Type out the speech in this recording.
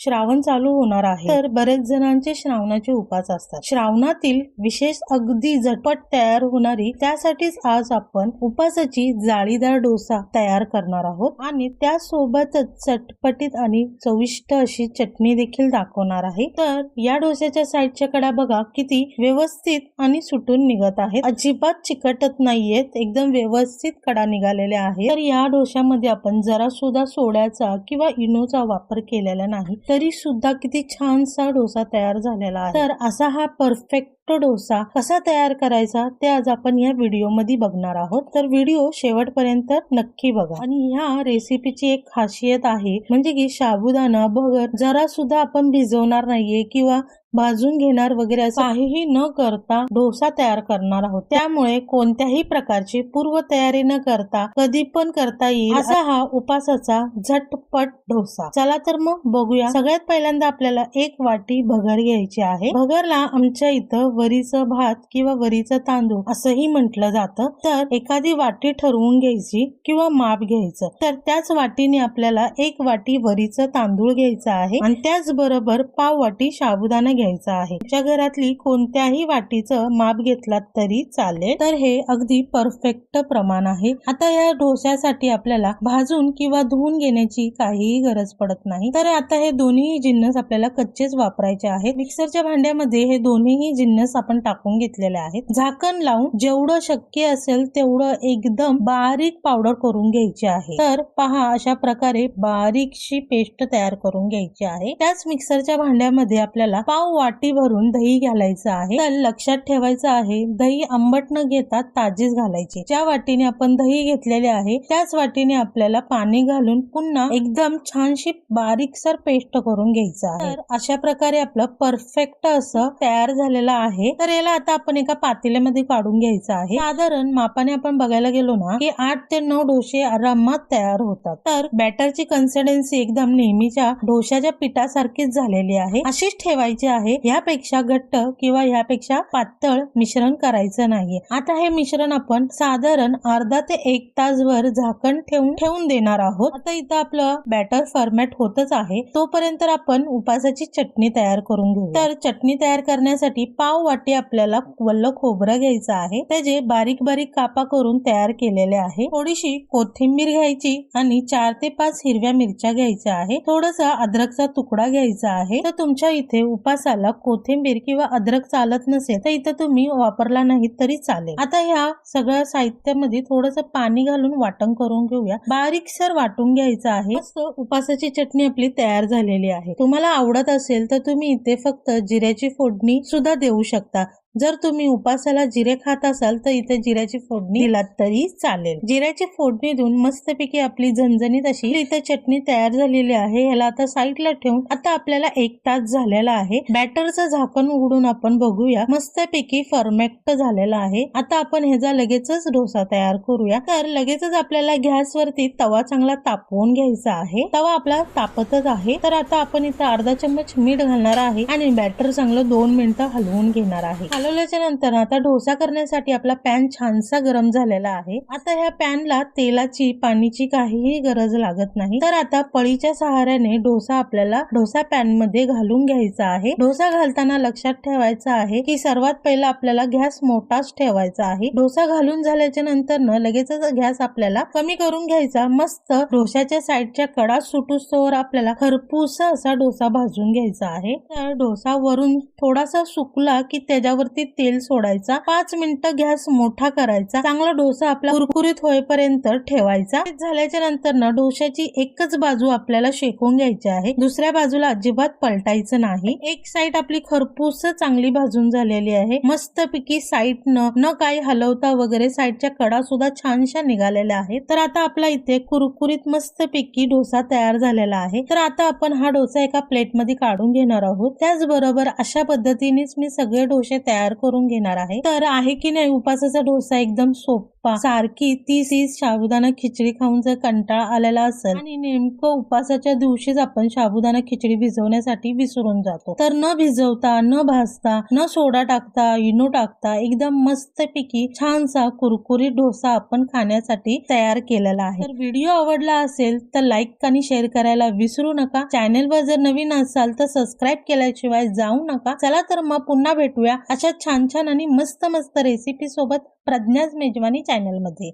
श्रावण चालू होणार आहे. तर बरेच जणांचे श्रावणाचे उपास असतात. श्रावणातील विशेष अगदी झटपट तयार होणारी त्यासाठीच आज आपण उपासाची जाळीदार डोसा तयार करणार आहोत. आणि त्यासोबतच चटपटीत आणि चविष्ट अशी चटणी देखील दाखवणार आहे. तर या डोस्याच्या साईडच्या कडा बघा किती व्यवस्थित आणि सुटून निघत आहेत. अजिबात चिकटत नाहीयेत एकदम व्यवस्थित कडा निघालेल्या आहेत. तर या डोश्यामध्ये आपण जरा सुद्धा सोड्याचा किंवा इनोचा वापर केलेला नाही. तरी सुद्धा किती छानसा डोसा तयार झालेला आहे. तर असा हा परफेक्ट डोसा कसा तयार करायचा ते आज आपण या व्हिडिओमध्ये बघणार आहोत. तर व्हिडिओ शेवटपर्यंत नक्की बघा. आणि ह्या रेसिपीची एक खासियत आहे म्हणजे की साबुदाणा भगर जरा सुद्धा आपण भिजवणार नाहीये किंवा भाजून घेणार वगैरे असं काहीही न करता डोसा तयार करणार आहोत. त्यामुळे कोणत्याही प्रकारची पूर्व तयारी न करता कधी पण करता येईल असा हा उपासाचा झटपट डोसा. चला तर मग बघूया. सगळ्यात पहिल्यांदा आपल्याला एक वाटी भगर घ्यायची आहे. भगरला आमच्या इथं वरीचं भात किंवा वरीचं तांदूळ असंही म्हटलं जातं. तर एखादी वाटी ठरवून घ्यायची किंवा माप घ्यायचं. तर त्याच वाटीने आपल्याला एक वाटी वरीचं तांदूळ घ्यायचा आहे आणि त्याचबरोबर पाव वाटी साबुदाणा घ्यायचा आहे. तुमच्या घरातली कोणत्याही वाटीचं माप घेतलात तरी चालेल. तर हे अगदी परफेक्ट प्रमाण आहे. आता या ढोश्यासाठी आपल्याला भाजून किंवा धुवून घेण्याची काहीही गरज पडत नाही. तर आता हे दोन्ही जिन्नस आपल्याला कच्चेच वापरायचे आहेत. मिक्सरच्या भांड्यामध्ये हे दोन्हीही जिन्नस आपण टाकून घेतलेले आहेत. झाकण लावून जेवढं शक्य असेल तेवढं एकदम बारीक पावडर करून घ्यायची आहे. तर पहा अशा प्रकारे बारीकशी पेस्ट तयार करून घ्यायची आहे. त्याच मिक्सरच्या भांड्यामध्ये आपल्याला पाव वाटी भरून दही घालायचं आहे. तर लक्षात ठेवायचं आहे दही आंबट न घेता ताजीच घालायची. ज्या वाटीने आपण दही घेतलेले आहे त्याच वाटीने आपल्याला पाणी घालून पुन्हा एकदम छानशी बारीकसर पेस्ट करून घ्यायचं आहे. तर अशा प्रकारे आपलं परफेक्ट असं तयार झालेलं आहे. तर याला आता आपण एका पातेल्यामध्ये काढून घ्यायचं आहे. साधारण मापाने आपण बघायला गेलो ना की आठ ते नऊ डोसे आरामात तयार होतात. तर बॅटरची कन्सिस्टन्सी एकदम नेहमीच्या डोशाच्या पिठासारखीच झालेली आहे. अशीच ठेवायची आहे यापेक्षा घट्ट किंवा ह्यापेक्षा पातळ मिश्रण करायचं नाहीये. आता हे मिश्रण आपण साधारण अर्धा ते एक तासभर झाकण ठेवून ठेवून देणार आहोत. आता इथं आपलं बॅटर फॉर्मॅट होतच आहे. तोपर्यंत आपण उपासाची चटणी तयार करून घेऊ तर चटणी तयार करण्यासाठी पाव वाटी आपल्याला वल्ल खोबरं घ्यायचं आहे. त्याचे बारीक बारीक कापा करून तयार केलेले आहे. थोडीशी कोथिंबीर घ्यायची आणि चार ते पाच हिरव्या मिरच्या घ्यायच्या आहे. थोडासा अद्रकचा तुकडा घ्यायचा आहे. तर तुमच्या इथे उपासाला कोथिंबीर किंवा अद्रक चालत नसेल तर इथं तुम्ही वापरला नाही तरी चालेल. आता ह्या सगळ्या साहित्यामध्ये थोडस पाणी घालून वाटण करून घेऊया. बारीकसर वाटून घ्यायचं आहे. उपासाची चटणी आपली तयार झालेली आहे. तुम्हाला आवडत असेल तर तुम्ही इथे फक्त जिऱ्याची फोडणी सुद्धा देऊ शकता. जर तुम्ही उपासाला जिरे खात असाल तर इथे जिऱ्याची फोडणी दिलात तरी चालेल. जिऱ्याची फोडणी देऊन मस्तपैकी आपली झणझणीत अशी इथे चटणी तयार झालेली आहे. ह्याला आता साईडला ठेवून आता आपल्याला एक तास झालेला आहे. बॅटरचं झाकण उघडून आपण बघूया. मस्तपैकी फर्मेक्ट झालेला आहे. आता आपण ह्याचा लगेचच डोसा तयार करूया. तर लगेचच आपल्याला गॅसवरती तवा चांगला तापवून घ्यायचा आहे. तवा आपला तापतच आहे. तर आता आपण इथं अर्धा चम्मच मीठ घालणार आहे आणि बॅटर चांगलं दोन मिनिटं हलवून घेणार आहे. हलवल्याच्या नंतर आता डोसा करण्यासाठी आपला पॅन छानसा गरम झालेला आहे. आता ह्या पॅनला तेलाची पाणीची काहीही गरज लागत नाही. तर आता पळीच्या सहाऱ्याने डोसा आपल्याला डोसा पॅनमध्ये घालून घ्यायचा आहे. डोसा घालताना लक्षात ठेवायचा आहे की सर्वात पहिला आपल्याला गॅस मोठाच ठेवायचा आहे. डोसा घालून झाल्याच्यानंतर न लगेचच गॅस आपल्याला कमी करून घ्यायचा. मस्त डोशाच्या साईडच्या कडा सुटूस्तोवर आपल्याला खरपूस असा डोसा भाजून घ्यायचा आहे. तर डोसा वरून थोडासा सुकला की त्याच्यावर वरती तेल सोडायचा. पाच मिनिटं गॅस मोठा करायचा. चांगला डोसा आपला कुरकुरीत होईपर्यंत ठेवायचा. झाल्याच्यानंतर ना डोशाची एकच बाजू आपल्याला शेकून घ्यायची आहे. दुसऱ्या बाजूला अजिबात पलटायचं नाही. एक साईड आपली खरपूस चांगली भाजून झालेली आहे. मस्तपैकी साईड न न काही हलवता वगैरे साईडच्या कडा सुद्धा छानशा निघालेल्या आहेत. तर आता आपला इथे कुरकुरीत मस्तपैकी डोसा तयार झालेला आहे. तर आता आपण हा डोसा एका प्लेटमध्ये काढून घेणार आहोत. त्याचबरोबर अशा पद्धतीनेच मी सगळे डोसे तयार तयार करून घेणार आहे. तर आहे की नाही उपासाचा डोसा एकदम सोपा उपा सारखी तीस तीस साबुदाणा खिचडी खाऊन जर कंटाळा आलेला असेल आणि नेमकं उपासाच्या दिवशीच आपण साबुदाणा खिचडी भिजवण्यासाठी विसरून जातो. तर न भिजवता न भाजता न सोडा टाकता इनो टाकता एकदम मस्तपैकी छानसा कुरकुरीत डोसा आपण खाण्यासाठी तयार केलेला आहे. तर व्हिडिओ आवडला असेल तर लाईक आणि शेअर करायला विसरू नका. चॅनेलवर जर नवीन असाल तर सबस्क्राईब केल्याशिवाय जाऊ नका. चला तर मग पुन्हा भेटूया अशा छान छान आणि मस्त मस्त रेसिपी सोबत प्रज्ञाच मेजवानी चॅनलमध्ये